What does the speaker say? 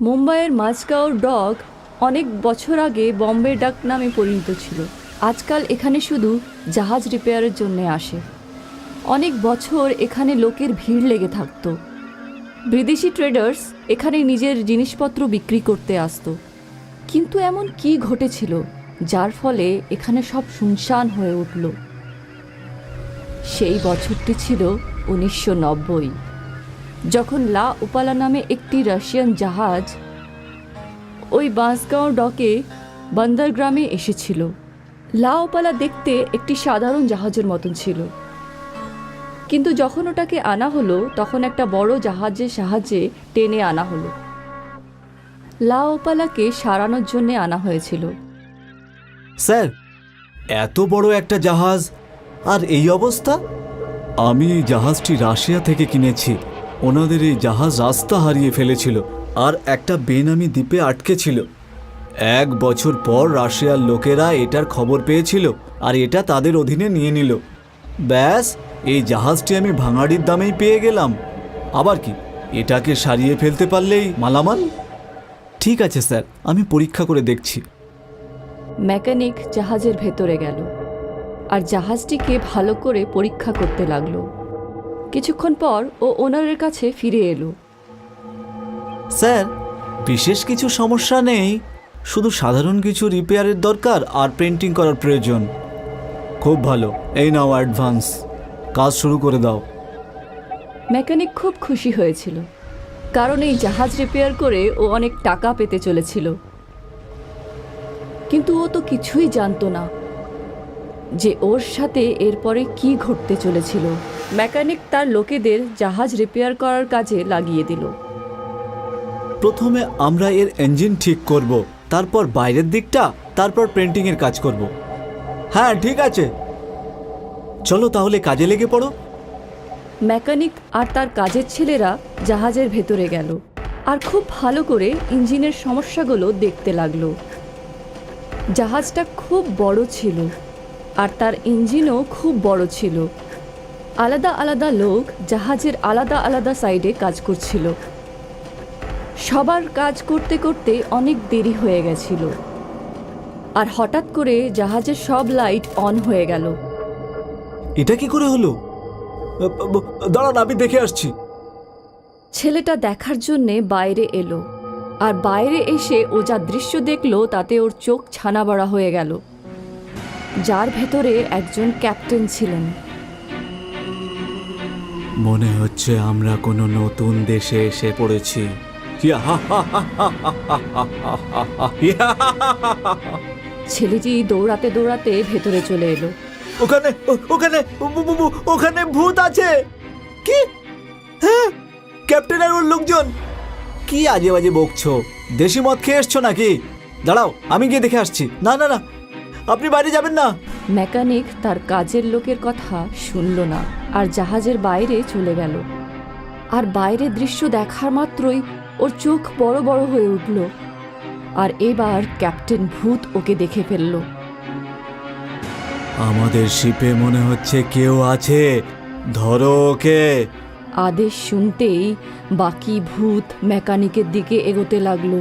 মুম্বাইয়ের মাঝগাঁও ডক অনেক বছর আগে বম্বে ডাক নামে পরিণত ছিল। আজকাল এখানে শুধু জাহাজ রিপেয়ারের জন্যে আসে। অনেক বছর এখানে লোকের ভিড় লেগে থাকত। বিদেশি ট্রেডার্স এখানে নিজের জিনিসপত্র বিক্রি করতে আসতো। কিন্তু এমন কি ঘটেছিল, যার ফলে এখানে সব শুনশান হয়ে উঠল। সেই বছরটি ছিল উনিশশো নব্বই। যখন লা উপালা নামে একটি রাশিয়ান জাহাজ ওই বাঁশগাঁও ডকে বন্দরগ্রামে এসেছিল। লা উপালা দেখতে একটি সাধারণ জাহাজের মতন ছিল। কিন্তু যখন ওটাকে আনা হলো, তখন একটা বড় জাহাজের সাহায্যে টেনে আনা হলো। লা ওপালাকে সারানোর জন্যে আনা হয়েছিল। স্যার, এত বড় একটা জাহাজ, আর এই অবস্থা? আমি এই জাহাজটি রাশিয়া থেকে কিনেছি। ওনাদের এই জাহাজ রাস্তা হারিয়ে ফেলেছিল আর একটা বেনামি দ্বীপে আটকে ছিল। এক বছর পর রাশিয়ার লোকেরা এটার খবর পেয়েছিল আর এটা তাদের অধীনে নিয়ে নিল। ব্যাস, এই জাহাজটি আমি ভাঙাড়ির দামেই পেয়ে গেলাম। আবার কি, এটাকে সারিয়ে ফেলতে পারলেই মালামাল? ঠিক আছে, স্যার, আমি পরীক্ষা করে দেখছি। মেকানিক জাহাজের ভেতরে গেল আর জাহাজটিকে ভালো করে পরীক্ষা করতে লাগল। কিছুক্ষণ পর ও ওনারের কাছে ফিরে এলো। স্যার বিশেষ কিছু সমস্যা নেই। শুধু সাধারণ কিছু রিপেয়ারের দরকার আর পেন্টিং করার প্রয়োজন। খুব ভালো এই নাও অ্যাডভান্স। কাজ শুরু করে দাও। মেকানিক খুব খুশি হয়েছিল কারণ এই জাহাজ রিপেয়ার করে ও অনেক টাকা পেতে চলেছিল। কিন্তু ও তো কিছুই জানতো না। যে ওর সাথে এরপরে কি ঘটতে চলেছিল। মেকানিক তার লোকেদের জাহাজ রিপেয়ার করার কাজে লাগিয়ে দিল। প্রথমে আমরা এর ইঞ্জিন ঠিক করব তারপর বাইরের দিকটা তারপর পেন্টিংয়ের কাজ করব। হ্যাঁ ঠিক আছে। চলো তাহলে কাজে লেগে পড়ো। মেকানিক আর তার কাজের ছেলেরা জাহাজের ভেতরে গেল আর খুব ভালো করে ইঞ্জিনের সমস্যাগুলো দেখতে লাগল। জাহাজটা খুব বড় ছিল। আর তার ইঞ্জিনও খুব বড় ছিল। আলাদা আলাদা লোক জাহাজের আলাদা আলাদা সাইডে কাজ করছিল। সবার কাজ করতে করতে অনেক দেরি হয়ে গেছিল। আর হঠাৎ করে জাহাজের সব লাইট অন হয়ে গেল। এটা কি করে হলো? দাঁড়ান আমি দেখে আসছি। ছেলেটা দেখার জন্যে বাইরে এলো। আর বাইরে এসে ও যা দৃশ্য দেখল তাতে ওর চোখ ছানা বড়া হয়ে গেল। যার ভেতরে একজন ক্যাপ্টেন ছিলেন। মনে হচ্ছে আমরা কোনো নতুন দেশে এসে পড়েছি। ছেলেটি দৌড়াতে দৌড়াতে ভেতরে চলে এলো। ওখানে ওখানে ওখানে ভূত আছে। কি? হ্যাঁ? ক্যাপ্টেন আর ওর লোকজন। কি আজে বাজে বকছো? দেশি মদ খেয়ে এসছো নাকি? দাঁড়াও আমি গিয়ে দেখে আসছি। না না না আপনি বাইরে যাবেন না। মেকানিক তার কাজের লোকের কথা শুনল না আর জাহাজের বাইরে চলে গেল। আর বাইরের দৃশ্য দেখার মাত্রই ওর চোখ বড় বড় হয়ে উঠল আর এবার ক্যাপ্টেন ভূত ওকে দেখে ফেলল। আমাদের শিপে মনে হচ্ছে কেউ আছে। ধরো ওকে। আদেশ শুনতেই বাকি ভূত মেকানিকের দিকে এগোতে লাগল।